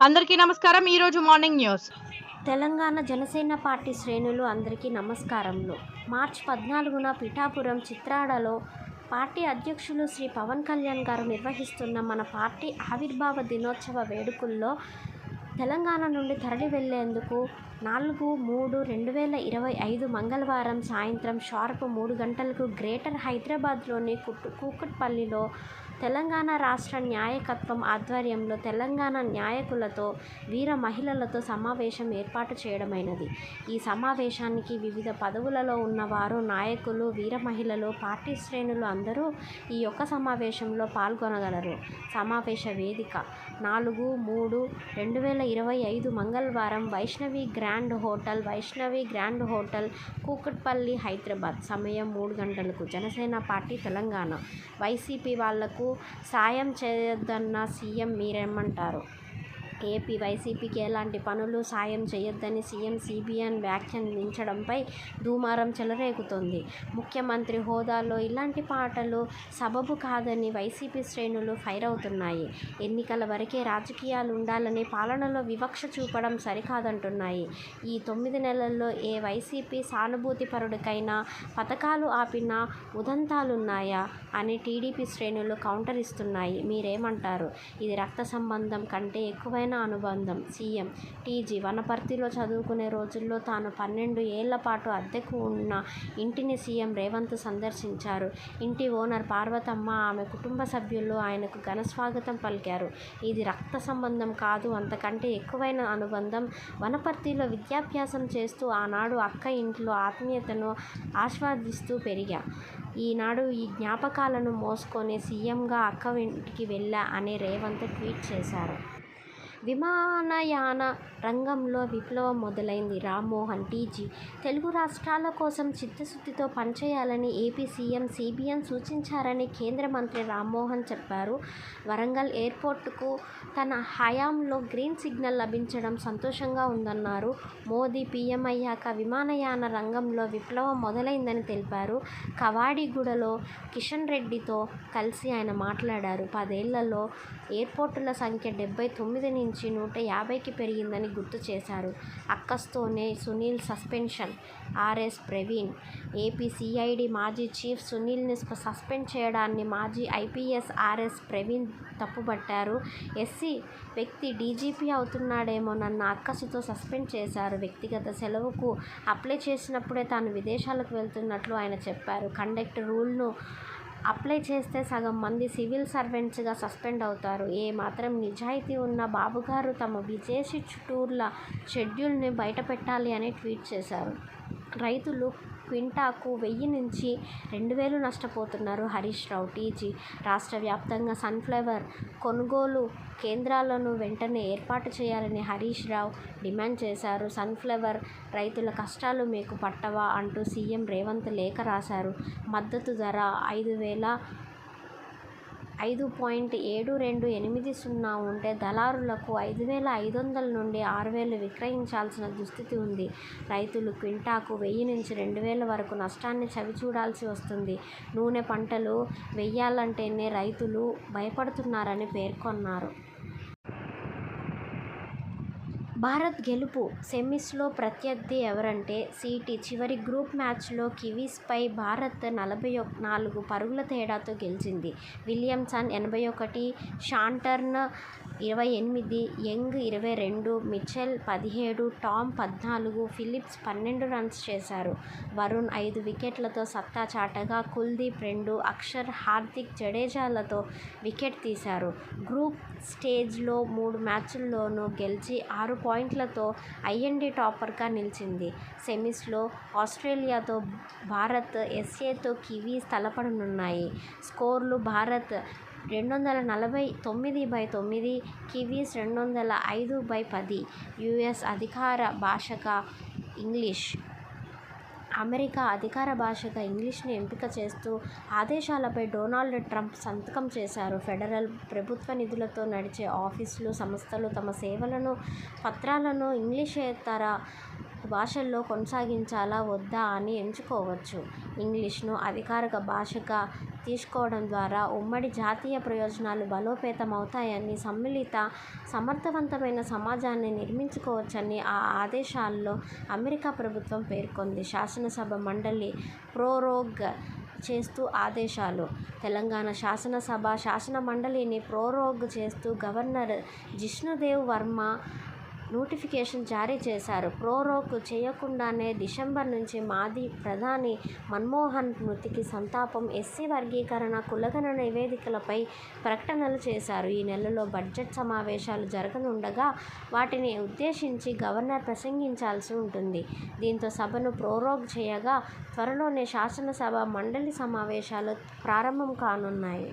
అందరికీ నమస్కారం. ఈరోజు morning news. Telangana Janasena party శ్రేణులు అందరికీ నమస్కారములు. మార్చి పద్నాలుగున పిఠాపురం చిత్రాడలో పార్టీ అధ్యక్షులు శ్రీ పవన్ కళ్యాణ్ గారు నిర్వహిస్తున్న మన పార్టీ ఆవిర్భావ దినోత్సవ వేడుకల్లో తెలంగాణ నుండి తరలి వెళ్ళేందుకు నాలుగు మూడు రెండు వేల ఇరవై ఐదు మంగళవారం సాయంత్రం షార్ప్ మూడు గంటలకు గ్రేటర్ హైదరాబాద్లోని కుట్టు కూకట్పల్లిలో తెలంగాణ రాష్ట్ర న్యాయకత్వం ఆధ్వర్యంలో తెలంగాణ న్యాయకులతో వీర మహిళలతో సమావేశం ఏర్పాటు చేయడమైనది. ఈ సమావేశానికి వివిధ పదవులలో ఉన్నవారు నాయకులు వీర మహిళలు పార్టీ శ్రేణులు అందరూ ఈ యొక్క సమావేశంలో పాల్గొనగలరు. సమావేశ వేదిక నాలుగు మూడు రెండు వేల ఇరవై ఐదు మంగళవారం Vaishnavi grand hotel Vaishnavi grand hotel Kukatpally Hyderabad. సమయం మూడు గంటలకు. జనసేన పార్టీ తెలంగాణ. వైసీపీ వాళ్ళకు సాయం చేయొద్దన్న సీఎం మీరేమంటారు? ఏపీ వైసీపీకి ఎలాంటి పనులు సాయం చేయొద్దని సీఎం సిబిఎన్ వ్యాఖ్యానించడంపై దుమారం చెలరేగుతోంది. ముఖ్యమంత్రి హోదాలో ఇలాంటి పాటలు సబబు కాదని వైసీపీ శ్రేణులు ఫైర్ అవుతున్నాయి. ఎన్నికల వరకే రాజకీయాలు ఉండాలని పాలనలో వివక్ష చూపడం సరికాదంటున్నాయి. ఈ తొమ్మిది నెలల్లో ఏ వైసీపీ సానుభూతిపరుడికైనా పథకాలు ఆపిన ఉదంతాలున్నాయా అని టీడీపీ శ్రేణులు కౌంటర్ ఇస్తున్నాయి. మీరేమంటారు? ఇది రక్త సంబంధం కంటే ఎక్కువైన అనుబంధం. సీఎం టీజీ వనపర్తిలో చదువుకునే రోజుల్లో తాను పన్నెండు ఏళ్ళ పాటు అద్దెకు ఉన్న ఇంటిని సీఎం రేవంత్ సందర్శించారు. ఇంటి ఓనర్ పార్వతమ్మ ఆమె కుటుంబ సభ్యులు ఆయనకు ఘన స్వాగతం పలికారు. ఇది రక్త సంబంధం కాదు అంతకంటే ఎక్కువైన అనుబంధం. వనపర్తిలో విద్యాభ్యాసం చేస్తూ ఆనాడు అక్క ఇంట్లో ఆత్మీయతను ఆస్వాదిస్తూ పెరిగా. ఈనాడు ఈ జ్ఞాపకాలను మోసుకొని సీఎంగా అక్క ఇంటికి వెళ్ళా అని రేవంత్ ట్వీట్ చేశారు. విమానయాన రంగంలో విప్లవం మొదలైంది. రామ్మోహన్ టీజీ తెలుగు రాష్ట్రాల కోసం చిత్తశుద్ధితో పనిచేయాలని ఏపీ సీఎం సిబిఎన్ సూచించారని కేంద్ర మంత్రి రామ్మోహన్ చెప్పారు. వరంగల్ ఎయిర్పోర్టుకు తన హయాంలో గ్రీన్ సిగ్నల్ లభించడం సంతోషంగా ఉందన్నారు. మోదీ పీఎం అయ్యాక విమానయాన రంగంలో విప్లవం మొదలైందని తెలిపారు. కవాడిగూడలో కిషన్ రెడ్డితో కలిసి ఆయన మాట్లాడారు. పదేళ్ళలో ఎయిర్పోర్టుల సంఖ్య డెబ్బై తొమ్మిది నుంచి నూట యాభైకి పెరిగిందని గుర్తు చేశారు. అక్కస్తోనే Sunil suspension. RS Praveen. AP CID మాజీ చీఫ్ సునీల్ని సస్పెండ్ చేయడాన్ని మాజీ ఐపీఎస్ ఆర్ఎస్ ప్రవీణ్ తప్పుబట్టారు. ఎస్సీ వ్యక్తి డీజీపీ అవుతున్నాడేమో నన్ను అక్కసుతో సస్పెండ్ చేశారు. వ్యక్తిగత సెలవుకు అప్లై చేసినప్పుడే తాను విదేశాలకు వెళ్తున్నట్లు ఆయన చెప్పారు. కండక్ట్ రూల్ను అప్లై చేస్తే సగం మంది సివిల్ సర్వెంట్స్గా సస్పెండ్ అవుతారు. ఏ మాత్రం నిజాయితీ ఉన్న బాబుగారు తమ విదేశీ టూర్ల షెడ్యూల్ని బయటపెట్టాలి అని ట్వీట్ చేశారు. రైతులు క్వింటాకు వెయ్యి నుంచి రెండు వేలు నష్టపోతున్నారు హరీష్ రావు. టీజీ రాష్ట్ర వ్యాప్తంగా సన్ఫ్లవర్ కొనుగోలు కేంద్రాలను వెంటనే ఏర్పాటు చేయాలని హరీష్ రావు డిమాండ్ చేశారు. సన్ఫ్లవర్ రైతుల కష్టాలు మీకు పట్టవా అంటూ సీఎం రేవంత్ లేఖ రాశారు. మద్దతు ధర ఐదు వేల ఐదు పాయింట్ ఏడు రెండు ఎనిమిది సున్నా ఉంటే దళారులకు ఐదు వేల ఐదు వందల నుండి ఆరు వేలు విక్రయించాల్సిన దుస్థితి ఉంది. రైతులు క్వింటాకు వెయ్యి నుంచి రెండు వేల వరకు నష్టాన్ని చవిచూడాల్సి వస్తుంది. నూనె పంటలు వెయ్యాలంటేనే రైతులు భయపడుతున్నారని పేర్కొన్నారు. భారత్ గెలుపు సెమీస్లో ప్రత్యర్థి ఎవరంటే సిటీ. చివరి గ్రూప్ మ్యాచ్లో కివీస్పై భారత్ నలభై నాలుగు పరుగుల తేడాతో గెలిచింది. విలియమ్సన్ ఎనభై ఒకటి షాంటర్న్ ఇరవై ఎనిమిది యంగ్ ఇరవై రెండు మిచెల్ పదిహేడు టామ్ పద్నాలుగు ఫిలిప్స్ పన్నెండు రన్స్ చేశారు. వరుణ్ ఐదు వికెట్లతో సత్తా చాటగా కుల్దీప్ రెండు అక్షర్ హార్దిక్ జడేజాలతో వికెట్ తీశారు. గ్రూప్ స్టేజ్లో మూడు మ్యాచ్ల్లోనూ గెలిచి ఆరు పాయింట్లతో ఐఎన్డీ టాపర్గా నిలిచింది. సెమీస్లో ఆస్ట్రేలియాతో భారత్ ఎస్ఏతో కివీస్ తలపడనున్నాయి స్కోర్లు భారత్ రెండు వందల నలభై తొమ్మిది బై తొమ్మిది కివీస్ రెండు వందల ఐదు బై పది యుఎస్ అధికార భాషగా ఇంగ్లీష్. అమెరికా అధికార భాషగా ఇంగ్లీష్ని ఎంపిక చేస్తూ ఆదేశాలపై డొనాల్డ్ ట్రంప్ సంతకం చేశారు. ఫెడరల్ ప్రభుత్వ నిధులతో నడిచే ఆఫీసులు సంస్థలు తమ సేవలను పత్రాలను ఇంగ్లీషేతర భాషల్లో కొనసాగించాలా వద్దా అని ఎంచుకోవచ్చు. ఇంగ్లీష్ను అధికారిక భాషగా తీసుకోవడం ద్వారా ఉమ్మడి జాతీయ ప్రయోజనాలు బలోపేతమవుతాయని, సమ్మిళిత, సమర్థవంతమైన సమాజాన్ని నిర్మించుకోవచ్చని ఆ ఆదేశాల్లో అమెరికా ప్రభుత్వం పేర్కొంది. శాసనసభ మండలి ప్రోరోగ్ చేస్తూ ఆదేశాలు తెలంగాణ శాసనసభ, శాసన మండలిని ప్రోరోగ్ చేస్తూ గవర్నర్ జిష్ణుదేవ్ వర్మ నోటిఫికేషన్ జారీ చేశారు. ప్రోరోక్ చేయకుండానే డిసెంబర్ నుంచి మాజీ ప్రధాని మన్మోహన్ మృతికి సంతాపం, ఎస్సీ వర్గీకరణ, కులగణ నివేదికలపై ప్రకటనలు చేశారు. ఈ నెలలో బడ్జెట్ సమావేశాలు జరగనుండగా వాటిని ఉద్దేశించి గవర్నర్ ప్రసంగించాల్సి ఉంటుంది. దీంతో సభను ప్రోరోగ్ చేయగా త్వరలోనే శాసనసభ, మండలి సమావేశాలు ప్రారంభం కానున్నాయి.